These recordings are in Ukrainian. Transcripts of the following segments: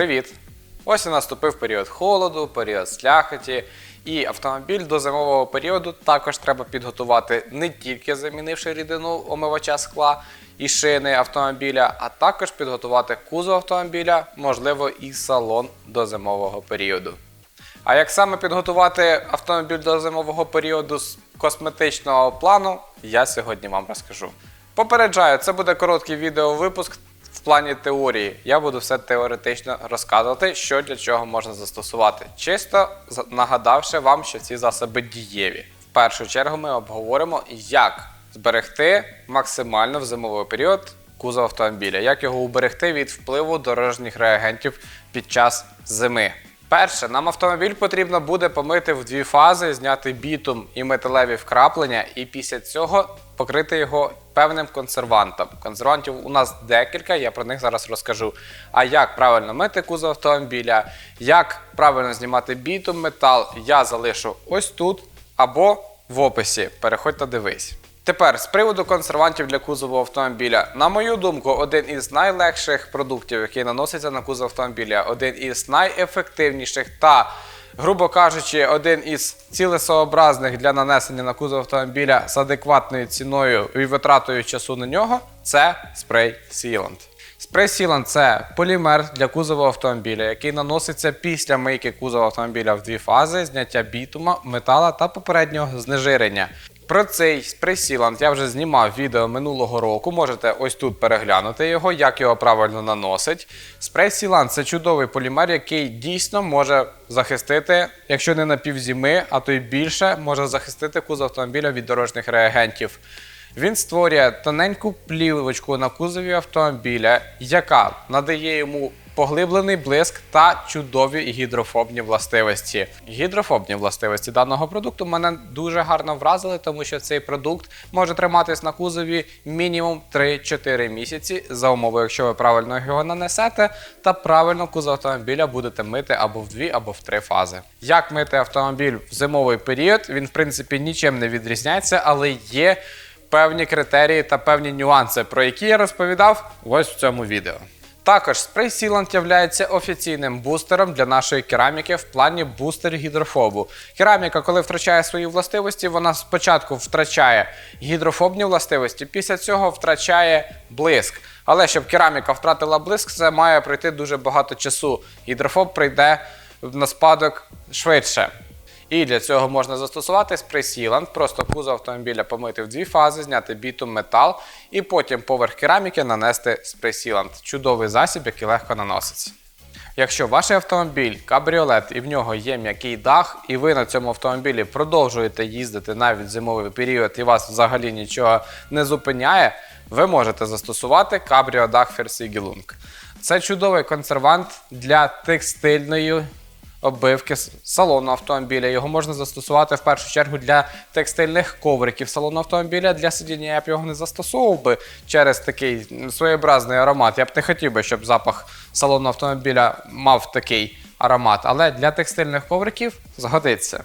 Привіт! Ось і наступив період холоду, період сляхоті, і автомобіль до зимового періоду також треба підготувати не тільки замінивши рідину омивача скла і шини автомобіля, а також підготувати кузов автомобіля, можливо, і салон до зимового періоду. А як саме підготувати автомобіль до зимового періоду з косметичного плану, я сьогодні вам розкажу. Попереджаю, це буде короткий відеовипуск в плані теорії. Я буду все теоретично розказувати, що для чого можна застосувати, чисто нагадавши вам, що ці засоби дієві. В першу чергу ми обговоримо, як зберегти максимально в зимовий період кузов автомобіля, як його уберегти від впливу дорожніх реагентів під час зими. Перше, нам автомобіль потрібно буде помити в дві фази, зняти бітум і металеві вкраплення, і після цього покрити його певним консервантом. Консервантів у нас декілька, я про них зараз розкажу. А як правильно мити кузов автомобіля, як правильно знімати бітум, метал, я залишу ось тут або в описі. Переходь та дивись. Тепер з приводу консервантів для кузову автомобіля. На мою думку, один із найлегших продуктів, який наноситься на кузов автомобіля, один із найефективніших та, грубо кажучи, один із цілесообразних для нанесення на кузов автомобіля з адекватною ціною і витратою часу на нього це спрей Sealant. Спрей Sealant – це полімер для кузова автомобіля, який наноситься після мийки кузова автомобіля в дві фази: зняття бітума, метала та попереднього знежирення. Про цей спрей я вже знімав відео минулого року. Можете ось тут переглянути його, як його правильно наносить. Спрей – це чудовий полімер, який дійсно може захистити, якщо не на півзіми, а то й більше, може захистити кузов автомобіля від дорожніх реагентів. Він створює тоненьку плівочку на кузові автомобіля, яка надає йому поглиблений блиск та чудові гідрофобні властивості. Гідрофобні властивості даного продукту мене дуже гарно вразили, тому що цей продукт може триматись на кузові мінімум 3-4 місяці за умови, якщо ви правильно його нанесете, та правильно кузов автомобіля будете мити або в дві, або в три фази. Як мити автомобіль в зимовий період? Він в принципі нічим не відрізняється, але є певні критерії та певні нюанси, про які я розповідав ось в цьому відео. Також спрей Sealant є офіційним бустером для нашої кераміки в плані бустер гідрофобу. Кераміка, коли втрачає свої властивості, вона спочатку втрачає гідрофобні властивості, після цього втрачає блиск. Але щоб кераміка втратила блиск, це має пройти дуже багато часу. Гідрофоб прийде на спадок швидше. І для цього можна застосувати Sealant, просто кузов автомобіля помити в дві фази, зняти бітум метал і потім поверх кераміки нанести Sealant. Чудовий засіб, який легко наноситься. Якщо ваш автомобіль кабріолет і в нього є м'який дах, і ви на цьому автомобілі продовжуєте їздити навіть зимовий період і вас взагалі нічого не зупиняє, ви можете застосувати кабріодах Ферсігілунг. Це чудовий консервант для текстильної оббивки салону автомобіля. Його можна застосувати в першу чергу для текстильних ковриків салону автомобіля. Для сидіння я б його не застосовував би через такий своєобразний аромат. Я б не хотів би, щоб запах салону автомобіля мав такий аромат, але для текстильних ковриків згодиться.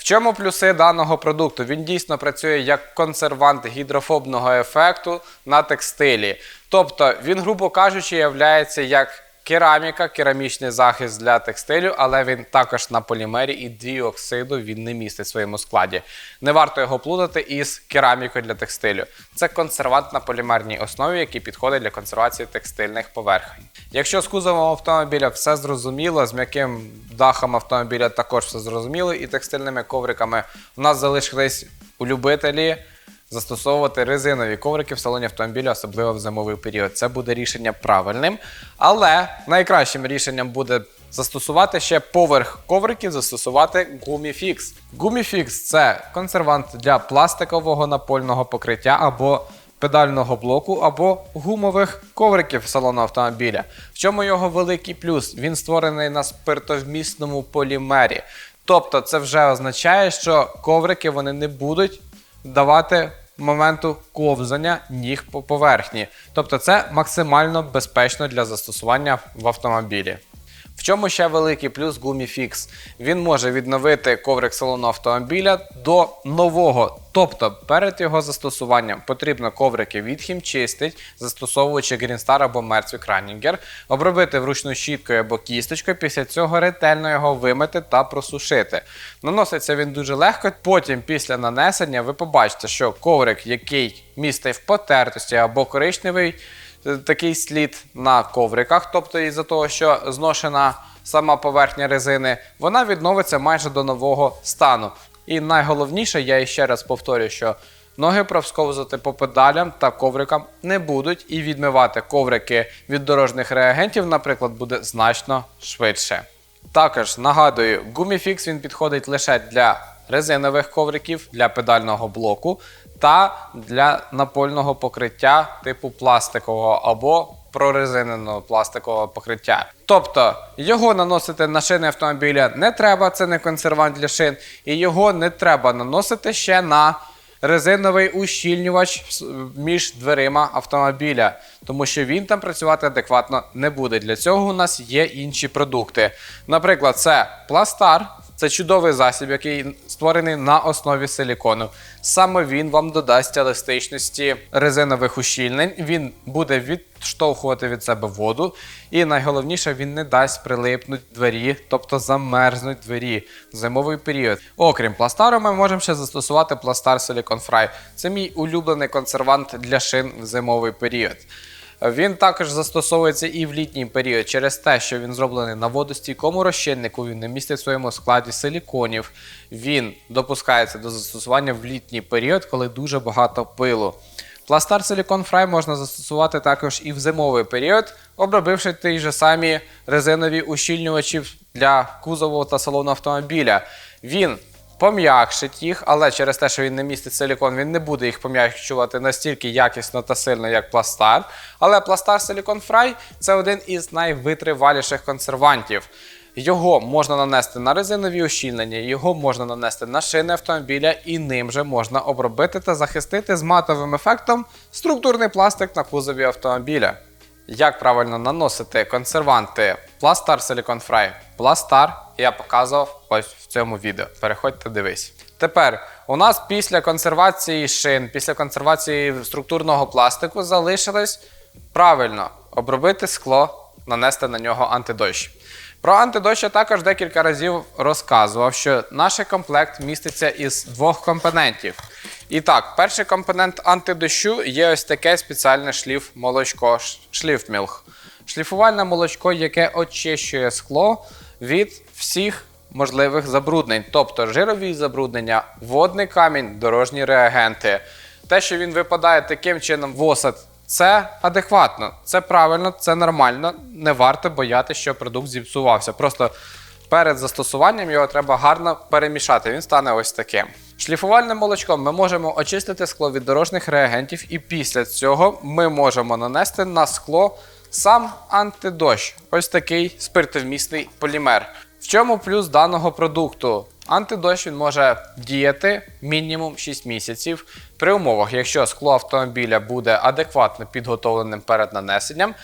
В чому плюси даного продукту? Він дійсно працює як консервант гідрофобного ефекту на текстилі. Тобто він, грубо кажучи, являється як кераміка, керамічний захист для текстилю, але він також на полімері і діоксиду він не містить в своєму складі. Не варто його плутати із керамікою для текстилю. Це консервант на полімерній основі, який підходить для консервації текстильних поверхень. Якщо з кузовом автомобіля все зрозуміло, з м'яким дахом автомобіля також все зрозуміло, і текстильними ковриками у нас залишились у любителі застосовувати резинові коврики в салоні автомобіля, особливо в зимовий період. Це буде рішення правильним. Але найкращим рішенням буде застосувати ще поверх ковриків, застосувати гуміфікс. Гуміфікс це консервант для пластикового напольного покриття або педального блоку або гумових ковриків салону автомобіля. В чому його великий плюс? Він створений на спиртовмісному полімері. Тобто, це вже означає, що коврики вони не будуть давати моменту ковзання ніг по поверхні. Тобто це максимально безпечно для застосування в автомобілі. В чому ще великий плюс Gumifix? Він може відновити коврик салону автомобіля до нового. Тобто перед його застосуванням потрібно коврики відхімчистить, застосовуючи Greenstar або Mercury Craninger, обробити вручну щіткою або кісточкою, після цього ретельно його вимити та просушити. Наноситься він дуже легко. Потім, після нанесення, ви побачите, що коврик, який містив потертості або коричневий такий слід на ковриках, тобто із-за того, що зношена сама поверхня резини, вона відновиться майже до нового стану. І найголовніше, я ще раз повторюю, що ноги провсковзувати по педалям та коврикам не будуть, і відмивати коврики від дорожніх реагентів, наприклад, буде значно швидше. Також нагадую, Gumifix він підходить лише для резинових ковриків, для педального блоку та для напольного покриття типу пластикового або прорезиненого пластикового покриття. Тобто його наносити на шини автомобіля не треба, це не консервант для шин, і його не треба наносити ще на резиновий ущільнювач між дверима автомобіля, тому що він там працювати адекватно не буде. Для цього у нас є інші продукти. Наприклад, це пластар. Це чудовий засіб, який створений на основі силікону. Саме він вам додасть еластичності резинових ущільнень. Він буде відштовхувати від себе воду, і найголовніше, він не дасть прилипнути двері, тобто замерзнуть двері в зимовий період. Окрім пластару, ми можемо ще застосувати пластар Silicon Fry. Це мій улюблений консервант для шин в зимовий період. Він також застосовується і в літній період через те, що він зроблений на водостійкому розчиннику, він не містить в своєму складі силіконів. Він допускається до застосування в літній період, коли дуже багато пилу. Пластар Silicon Fry можна застосувати також і в зимовий період, обробивши ті ж самі резинові ущільнювачі для кузову та салону автомобіля. Він пом'якшить їх, але через те, що він не містить силікон, він не буде їх пом'якшувати настільки якісно та сильно, як пластар. Але пластар Silicon Fry це один із найвитриваліших консервантів. Його можна нанести на резинові ущільнення, його можна нанести на шини автомобіля, і ним же можна обробити та захистити з матовим ефектом структурний пластик на кузові автомобіля. Як правильно наносити консерванти Пластар Silicon Fry? Пластар я показував ось в цьому відео. Переходьте, дивись. Тепер у нас після консервації шин, після консервації структурного пластику залишилось правильно обробити скло, нанести на нього антидощ. Про антидощ я також декілька разів розказував, що наш комплект міститься із двох компонентів. І так, перший компонент антидощу є ось таке спеціальне шліф молочко, шліфмілх. Шліфувальне молочко, яке очищує скло від всіх можливих забруднень, тобто жирові забруднення, водний камінь, дорожні реагенти. Те, що він випадає таким чином в осад, це адекватно, це правильно, це нормально. Не варто боятися, що продукт зіпсувався. Просто перед застосуванням його треба гарно перемішати. Він стане ось таким. Шліфувальним молочком ми можемо очистити скло від дорожніх реагентів, і після цього ми можемо нанести на скло сам антидощ. Ось такий спиртовмісний полімер. В чому плюс даного продукту? Антидощ він може діяти мінімум 6 місяців при умовах, якщо скло автомобіля буде адекватно підготовленим перед нанесенням,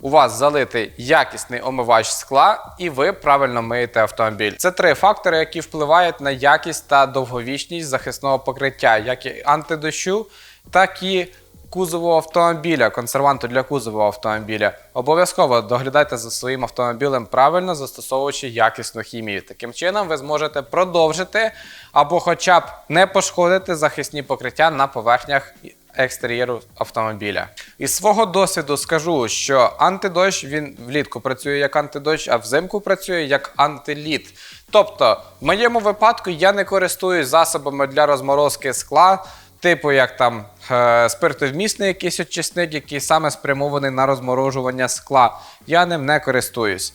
у вас залитий якісний омивач скла, і ви правильно миєте автомобіль. Це три фактори, які впливають на якість та довговічність захисного покриття, як і антидощу, так і кузову автомобіля, консерванту для кузову автомобіля. Обов'язково доглядайте за своїм автомобілем правильно, застосовуючи якісну хімію. Таким чином, ви зможете продовжити або хоча б не пошкодити захисні покриття на поверхнях екстер'єру автомобіля. Із свого досвіду скажу, що антидощ він влітку працює як антидощ, а взимку працює як антиліт. Тобто, в моєму випадку я не користуюсь засобами для розморозки скла. Типу, як там е, спиртовмісний якийсь очисник, який саме спрямований на розморожування скла. Я ним не користуюсь.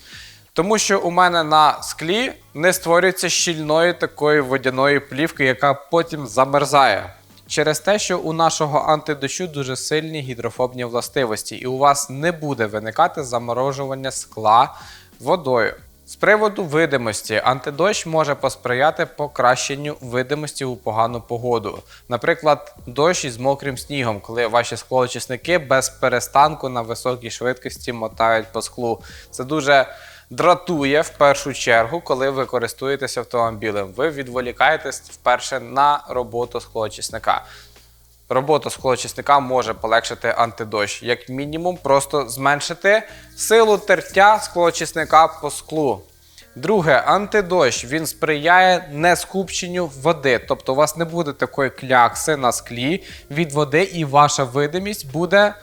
Тому що у мене на склі не створюється щільної такої водяної плівки, яка потім замерзає. Через те, що у нашого антидощу дуже сильні гідрофобні властивості, і у вас не буде виникати заморожування скла водою. З приводу видимості, антидощ може посприяти покращенню видимості у погану погоду. Наприклад, дощ із мокрим снігом, коли ваші склоочисники без перестанку на високій швидкості мотають по склу. Це дуже дратує в першу чергу, коли ви користуєтеся автомобілем. Ви відволікаєтесь вперше на роботу склоочисника. Робота склоочисника може полегшити антидощ, як мінімум, просто зменшити силу тертя склоочисника по склу. Друге, антидощ він сприяє нескупченню води, тобто у вас не буде такої клякси на склі від води, і ваша видимість буде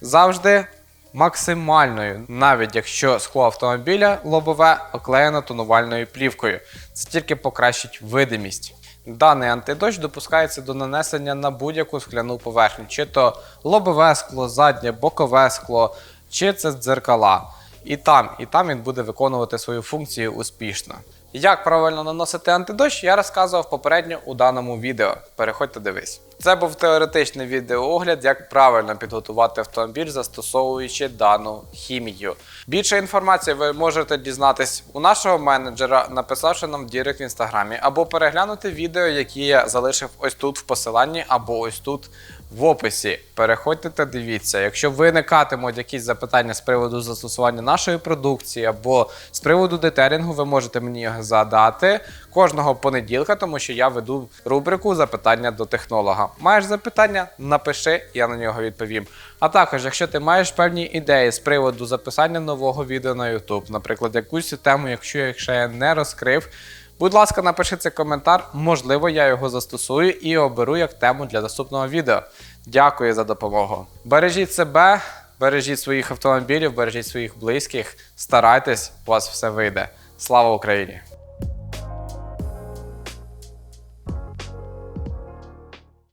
завжди максимальною, навіть якщо скло автомобіля лобове оклеєно тонувальною плівкою. Це тільки покращить видимість. Даний антидощ допускається до нанесення на будь-яку скляну поверхню, чи то лобове скло, заднє, бокове скло, чи це дзеркала. І там, і там він буде виконувати свою функцію успішно. Як правильно наносити антидощ, я розказував попередньо у даному відео. Переходьте дивись. Це був теоретичний відеоогляд, як правильно підготувати автомобіль, застосовуючи дану хімію. Більше інформації ви можете дізнатись у нашого менеджера, написавши нам в Дірект в інстаграмі, або переглянути відео, які я залишив ось тут в посиланні, або ось тут в описі. Переходьте та дивіться. Якщо виникатимуть якісь запитання з приводу застосування нашої продукції або з приводу детерінгу, ви можете мені задати кожного понеділка, тому що я веду рубрику запитання до технолога. Маєш запитання? Напиши, я на нього відповім. А також, якщо ти маєш певні ідеї з приводу записання нового відео на YouTube, наприклад, якусь тему, якщо я ще не розкрив. Будь ласка, напиши коментар, можливо, я його застосую і оберу як тему для наступного відео. Дякую за допомогу. Бережіть себе, бережіть своїх автомобілів, бережіть своїх близьких, старайтесь, у вас все вийде. Слава Україні!